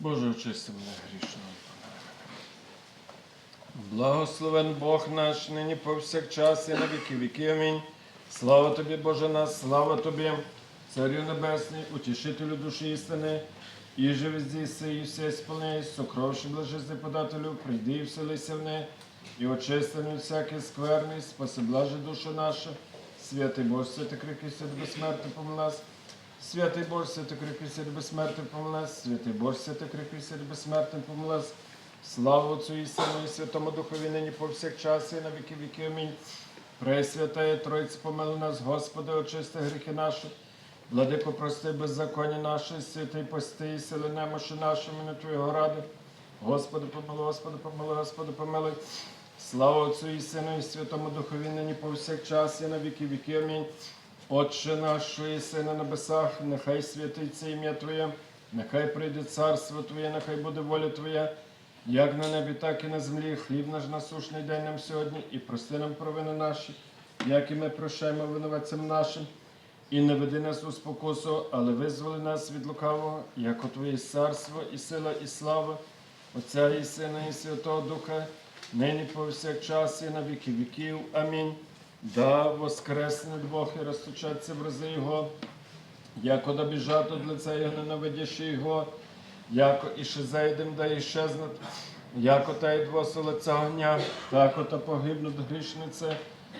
Боже, очисти мене грішного. Благословен Бог наш, нині повсякчас і на віки віки. Амінь. Слава тобі, Боже нас, слава тобі, Царю Небесний, утішителю душі істини, і же везді си, і все сповняй, сокровши блажезний подателю, прийди і вселися в неї, і очистини всякий скверний, спаси блаже душу нашу, святий Боже, святий крики, святий безсмертний помил. Святий Боже, святий святий безсмертний помилась, святий Боже, святий святий безсмертний помилась. Слава Отцю і Сину, і Святому Духові, нині повсякчас, і на віки віки. Амінь. Пресвятає Тройці, помилуй нас, Господи, очисти гріхи наші. Владико, прости беззаконня наше, святий пости, і сили немощі нашими на Твого ради. Господи, помилуй, Господи, помилуй, Господи, помилуй. Слава Отцю і Сину, і Святому Духові, нині повсякчас, і на віки віки. Амінь. Отче наш, що єси на небесах, нехай святиться ім'я Твоє, нехай прийде царство Твоє, нехай буде воля Твоя, як на небі, так і на землі. Хліб наш насушний день нам сьогодні, і прости нам провини наші, як і ми прощаємо винуватцям нашим. І не веди нас у спокусу, але визволи нас від лукавого, як у Твоє царство, і сила, і слава, Отця і Сина, і Святого Духа, нині повсякчас, і на віки віків. Амінь. Да воскресне Бог і розточаться в рази Його, яко да біжать от лиця Його, ненавидящи Його, яко і ще зайдем, да і щезнуть, яко та й двоси лиця огня, тако та погибнуть грішнице.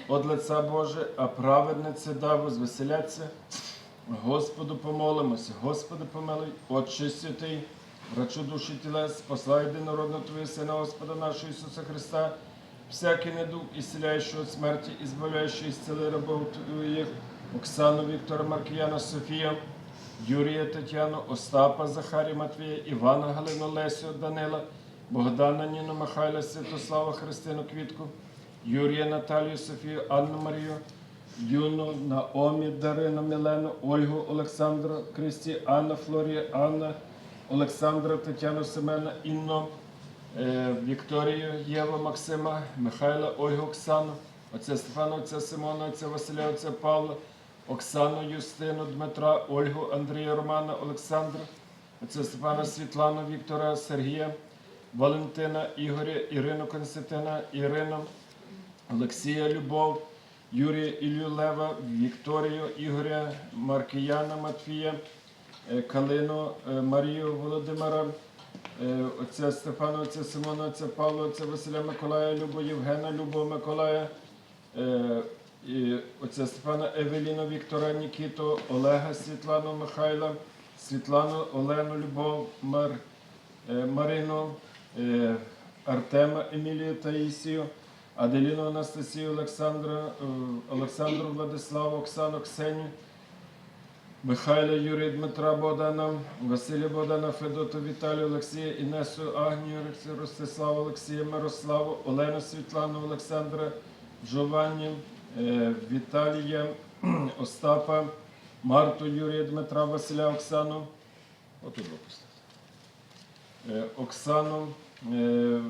От лиця Боже, а праведниці да возвеселяться. Господу помолимося, Господи помилуй, Отче святий, врачу душі тілес, послай єдинородного Твого Сина, Господа нашого Ісуса Христа, всякий недуг, ісціляючий від смерті, і збавляючий ісцели рабов Твоїх, Оксану, Віктора, Маркіяна, Софія, Юрія, Тетяну, Остапа, Захарія, Матвія, Івана, Галину, Лесю, Данила, Богдана, Ніну, Михайла, Святослава, Христину, Квітку, Юрія, Наталію, Софію, Анну Марію, Юну, Наомі, Дарину, Мілену, Ольгу, Олександра, Кристі, Анна, Флорія, Анна, Олександра, Тетяну, Семена, Інну, е, Вікторію, Єву, Максима, Михайла, Ольгу, Оксану, отця Стефана, отця Симона, отця Василя, отця Павла, Оксану, Юстину, Дмитра, Ольгу, Андрія, Романа, Олександра, отця Стефана, Світлану, Віктора, Сергія, Валентина, Ігоря, Ірину, Константина, Ірину, Олексія, Любов, Юрія Ілью Лева, Вікторію, Ігоря, Маркіяна, Матвія, е, Калину, е, Марію Володимира, е, отця Стефана, отця Симона, отця Павла, отця Василя Миколая, Любу Євгена, Любу Миколая, е, отця Стефана Евеліну, Віктора, Нікіту, Олега, Світлану, Михайла, Світлану, Олену, Любов, Мар, е, Марину, е, Артема, Емілію, Таїсію, Аделіну, Анастасію, Олександра, е, Олександру, Владиславу, Оксану, Ксенію, Михайла, Юрія, Дмитра, Богдана, Василя Богдана, Федоту, Віталію, Олексія, Інесу, Агнію, Ростиславу, Олексія, Мирославу, Олену, Світлану, Олександра, Жованні, е, Віталія, Остапа, Марту, Юрія, Дмитра, Василя, Оксану. Е, Оксану, е,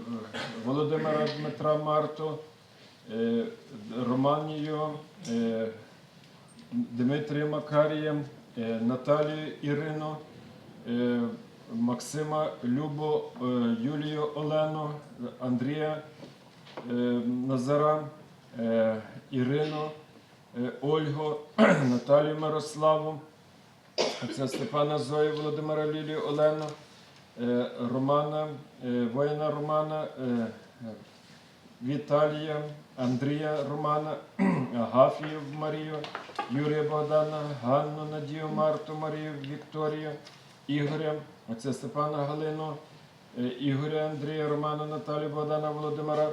Володимира Дмитра Марту, Романію, Дмитрія Макарія, е, Наталію Ірину, е, Максима Любу, е, Юлію Олену, Андрія е, Назара, е, Ірину, е, Ольгу, Наталію Мирославу, отця Степана Зою, Володимира Лілію Олену, е, Романа, е, воїна Романа, е, Віталія, Андрія Романа, Агафію Марію, Юрія Богдана, Ганну Надію, Марту Марію, Вікторію, Ігоря, отця Степана Галину, е, Ігоря Андрія, Романа, Наталію Богдана, Володимира,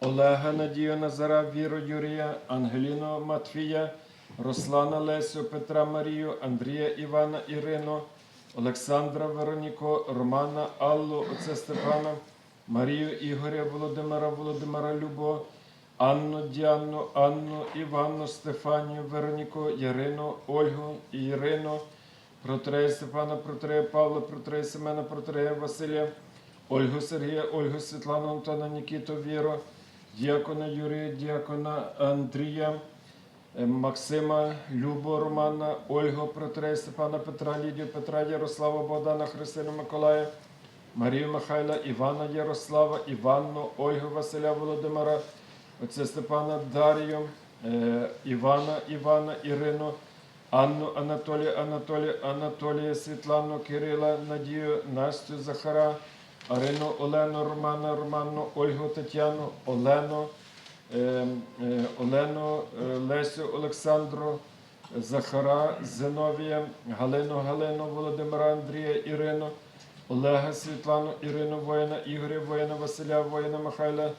Олега Надію, Назара, Віру Юрія, Ангеліну Матфія, Руслана Лесю, Петра Марію, Андрія Івана Ірину, Олександра Вероніко, Романа Аллу, отця Степана, Марію Ігоря, Володимира, Володимира Любо, Анну Діанну, Анну Іванну, Стефанію, Вероніку, Ярину, Ольгу, Ірину, Протрея Степана, Протрея Павла, Протрея Семена, Протрея Василя, Ольгу Сергія, Ольгу Світлану, Антона, Нікіту, Віру, діакона Юрія, діакона Андрія, е, Максима, Любу, Романа, Ольгу, Протрея Степана, Петра, Лідію, Петра, Ярослава, Богдана, Христину, Миколая, Марію Михайла, Івана Ярослава, Іванну, Ольгу Василя Володимира, отця Степана Дар'ю, е, Івана, Івана, Ірину, Анну, Анатолія, Анатолія, Анатолія, Світлану, Кирила, Надію, Настю, Захара, Арину, Олену, Романа, Роману, Ольгу, Тетяну, Олену, е, е, Олену, Лесю, Олександру, Захара, Зиновія, Галину, Галину, Володимира, Андрія, Ірину, Олега, Світлану, Ірину, воїна, Ігоря, воїна, Василя, воїна, Михайла,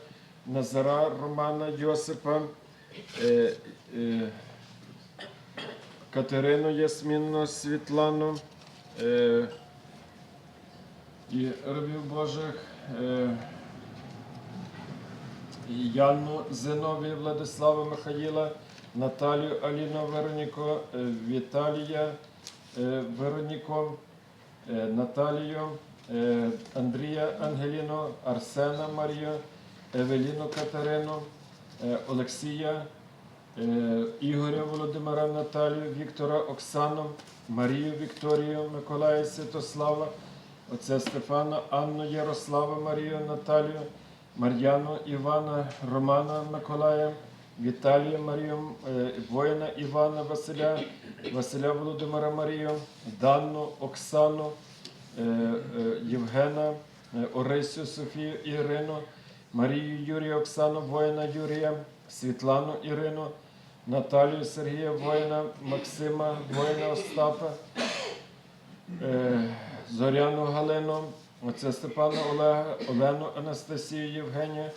Назара, Романа, Йосипа, е, е, Катерину Ясмінну, Світлану е, і рабів Божих. Е, Яну Зиновію, Владислава Михаїла, Наталію Аліну Вероніко, е, Віталія е, Вероніко, е, Наталію, е, Андрія Ангеліну, Арсена Марію, Евеліну Катерину, е, Олексія, е, Ігоря Володимира Наталію, Віктора Оксану, Марію Вікторію, Миколая Святослава, отця Стефана, Анну Ярослава, Марію Наталію, Мар'яну Івана, Романа Миколая, Віталія Марію, е, воїна Івана Василя, Василя Володимира Марію, Данну, Оксану, Євгена, Орисю, Софію Ірину, Марію Юрія Оксану, воїна Юрія, Світлану Ірину, Наталію Сергія, воїна, Максима, воїна Остапа, е, Зоряну Галину, отця Степана Олега, Олену Анастасію Євгенія,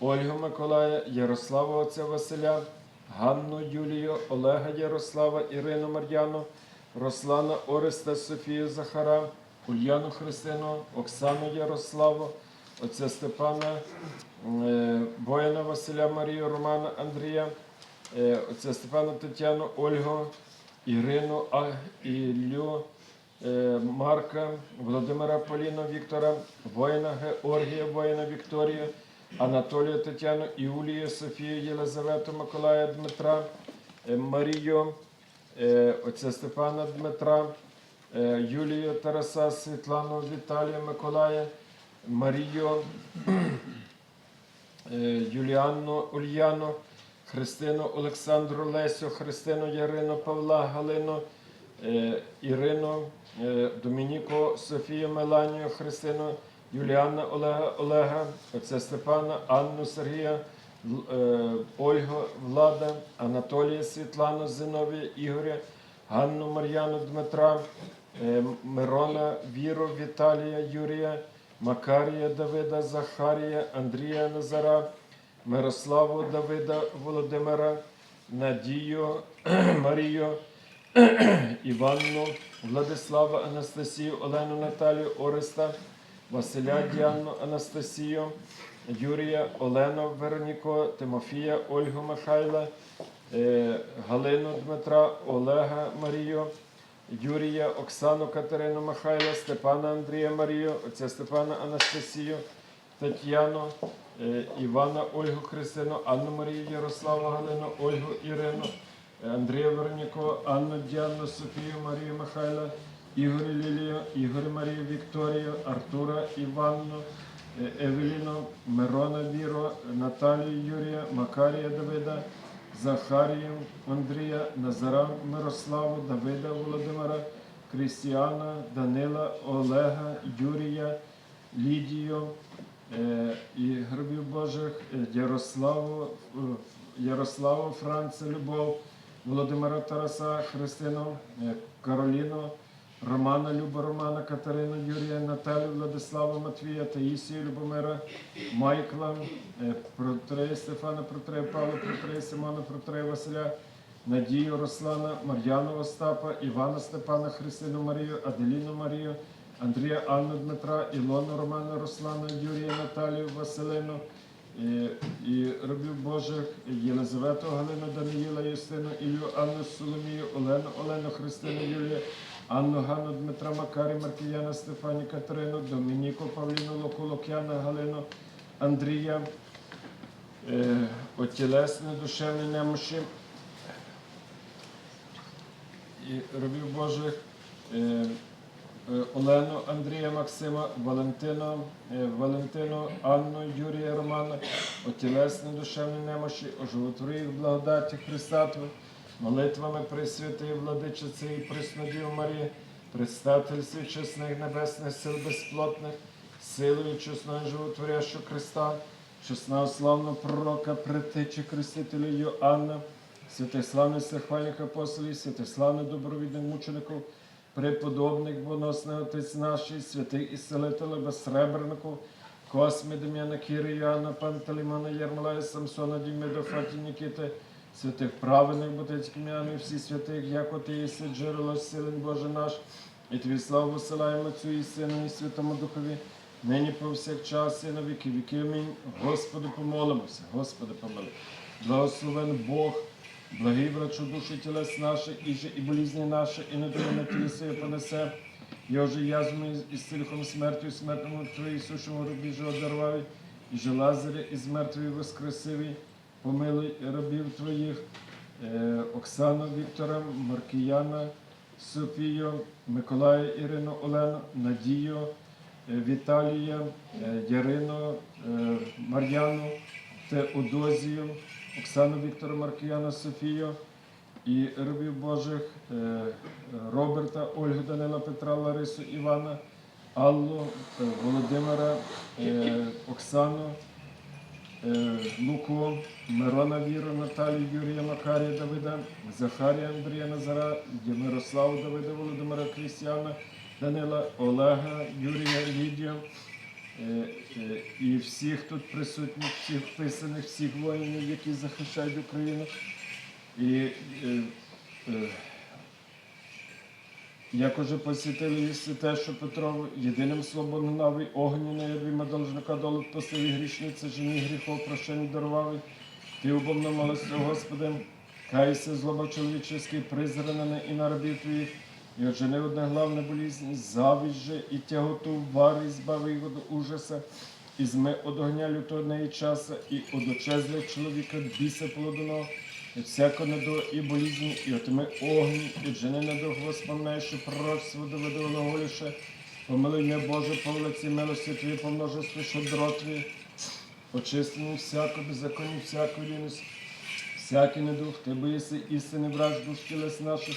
Ольгу Миколая, Ярослава отця Василя, Ганну Юлію, Олега Ярослава, Ірину Мар'яну, Руслана Ореста, Софію Захара, Ульяну Христину, Оксану Ярославу, отця Степана, е, воїна Василя Марію, Романа Андрія, е, отця Степана Тетяну, Ольгу, Ірину, Іллю, е, Марка, Володимира Поліна, Віктора, воїна Георгія, воїна Вікторію, Анатолія Тетяну, Іулію, Софію, Єлизавету, Миколая Дмитра, Марію, отця Степана Дмитра, Юлію Тараса, Світлану, Віталія, Миколая, Марію, е, Юліанну, Ульяну, Христину, Олександру, Лесю, Христину, Ярину, Павла, Галину, е, Ірину, е, Домініку, Софію, Меланію, Христину, Юліана, Олега, Олега, отця Степана, Анну, Сергія, Ольгу, Влада, Анатолія, Світлану, Зиновія, Ігоря, Ганну, Мар'яну, Дмитра, Мирона, Віру, Віталія, Юрія, Макарія, Давида, Захарія, Андрія Назара, Мирославу, Давида, Володимира, Надію, Марію, Іванну, Владислава, Анастасію, Олену, Наталію, Ореста, Василя, Діанну, Анастасію, Юрія, Олену, Вероніко, Тимофія, Ольгу Михайла, е, Галину Дмитра, Олега Марію, Юрія, Оксану Катерину Михайла, Степана Андрія Марію, отця Степана Анастасію, Тетяну, е, Івана Ольгу Христину, Анну Марію Ярославу Галину, Ольгу Ірину, Андрія Вероніку, Анну Діану, Софію, Марію Михайла, Ігоря Лілію, Ігоря Марію Вікторію, Артура Іванну, е, Евеліну, Мирона Віру, Наталію Юрія, Макарія Давида, Захарію, Андрія, Назара Мирославу, Давида Володимира, Крістіана, Данила, Олега, Юрія, Лідію е, і гробів Божих, е, Ярославу, е, Ярославу, Франца, Любов, Володимира Тараса, Христину, е, Кароліну, Романа, Люба Романа, Катерину, Юрія, Наталю, Владислава, Матвія, Таїсію, Любомира, Майкла, е, Протрея Стефана, Протрея Павла, Протрея Симона, Протрея Василя, Надію Руслана, Мар'яну Остапа, Івана Степана, Христину Марію, Аделіну Марію, Андрія Анну Дмитра, Ілону Романа, Руслана, Юрія Наталію, Василину, і, і рабів Божих, Єлизавету, Галину, Даниїла, Юстину, Ілю, Анну, Соломію, Олену, Олену, Христину, Юлію, Анну, Ганну, Дмитра, Макарі, Маркіяна, Стефані, Катерину, Домініку, Павліну, Луку, Лук'яна, Галину, Андрія, е, отілесне, душевне немощі. І рабів Божих, е, е, Олену, Андрія, Максима, Валентину, е, Валентину, Анну, Юрія, Романа, отілесні душевні немощі, оживотвори їх благодаті Христа молитвами Пресвятої Владичиці і Преснодів Марії, предстательстві чесних небесних сил безплотних, силою чесної животворящого Христа, чесного славного пророка, притечі Хрестителя Йоанна, святих славних захвальних апостолів, святих славних добровідних мучеників, преподобних боносних отець наших, святих ісцелителя безсребреників, Косми, Дем'яна, Кіри, Йоанна, Пантелеймона, Єрмолая, Самсона, Дімеда, Фаті, Нікіти, святих праведних ботецьких м'ян і всі святих, як от єси, джерело силен Боже наш, і Твій славу посилаємо Отцю і Сину, і Святому Духові, нині повсякчас і на віки віки. Амінь. Господи, помолимося, Господи, помоли. Благословен Бог, благий врачу душі тілес наших, і же і болізні наші, і не на своє понесе. Я вже язвами і стріхом смертю, і смертному Твої сушому рубіжу одарвав, і же Лазаря із мертвої воскресивий, помилуй рабів Твоїх, е, Оксану Віктора, Маркіяна, Софію, Миколая Ірину Олену, Надію, е, Віталія, е, Ярину, Мар'яну, Теодозію, Оксану Віктора Маркіяна, Софію і рабів Божих Роберта, Ольгу Данила Петра, Ларису Івана, Аллу, Володимира, Оксану, е, Луку, Мирона Віру, Наталію, Юрія Макарія Давида, Захарія Андрія Назара, Мирославу Давида, Володимира Крістіана, Данила, Олега, Юрія Лідію. Е, е, І всіх тут присутніх, всіх вписаних, всіх воїнів, які захищають Україну. І е, е, як уже посвятили і святе, що Петрову, єдиним свободним навий огню ярвіма должника долу посилі грішниці, жені гріхов прощення дарували. Ти убомно молися, Господи, кайся злоба чоловіческий, призранене і на рабів твоїх, і отжени одна главна болізнь, завість же і тяготу вари, збави його до ужаса, і зме од огня лютого неї часа, і од очезля чоловіка біса плодоного, всяко недо і болізні, і отими огні, і жени недо Господне, що пророцтво доведено голіше, помилуй мене, Боже, по вулиці милості Твої, по множеству щедро Твої, очистимо всяку беззаконні, всяку ліність, всякий недух, Ти боїси істини враж душ тілес наших,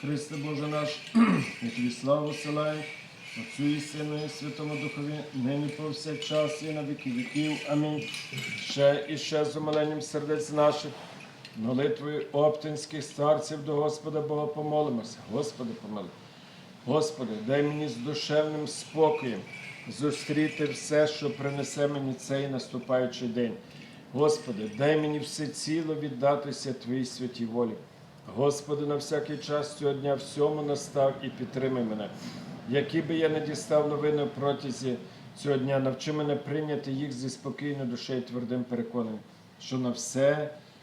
Христе Боже наш, і Тобі славу силаємо, Отцю і Сину, і Святому Духові, нині повсякчас і на віки віків. Амінь. Ще і ще з умиленням сердець наших, молитвою оптинських старців до Господа Бога помолимося. Господи, помили. Господи, дай мені з душевним спокоєм зустріти все, що принесе мені цей наступаючий день. Господи, дай мені все ціло віддатися Твоїй святій волі. Господи, на всякий час цього дня всьому настав і підтримай мене. Які би я не дістав новини протязі цього дня, навчи мене прийняти їх зі спокійною душею і твердим переконанням, що на все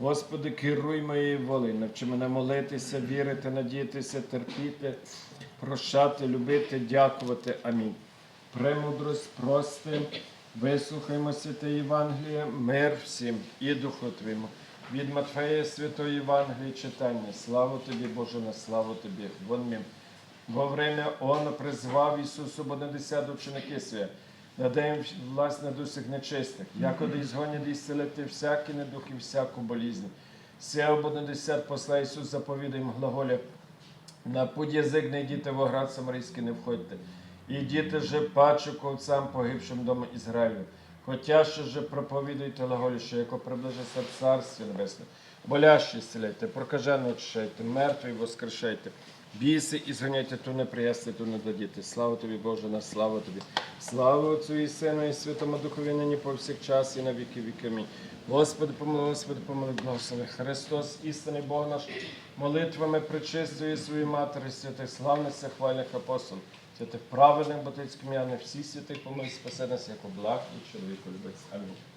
Господи, керуй моєю волею, навчи мене молитися, вірити, надіятися, терпіти, прощати, любити, дякувати. Амінь. Премудрость прости, вислухаймо святе Євангеліє, мир всім і Духу Твоєму. Від Матфея Святої Євангелії читання. Слава тобі, Боже, на славу тобі. Вон мім. Во время Он призвав Ісусу Бонадесят ученики свої, надай їм власть над усіх нечистих, якоди ізгонять і зцілити всякий недух і всяку болізнь. Сяв Бонадесят посла Ісус заповідає їм глаголя, на путь язик не йдіте в оград Самарійський не входьте. Ідіте же паче к овцам погибшим дому Ізраїлю. Хотя ще же проповідуйте глаголі, що яко приближиться Царстві Небесне. Болящі зціляйте, прокажено очищайте, мертві воскрешайте. Біси і зганяйте, ту не приясти, ту не дадіти. Слава тобі, Боже, на слава тобі. Слава Отцю і Сину, і Святому Духові, нині повсякчас і на віки віки. Господи, помилуй, Господи, помилуй, благослови. Христос, істинний Бог наш, молитвами причистує свою матері, святих славних хвальних апостол, святих праведних батьківських ім'я, всіх святих помилуй, спаси нас, як благ і чоловіку любець. Амінь.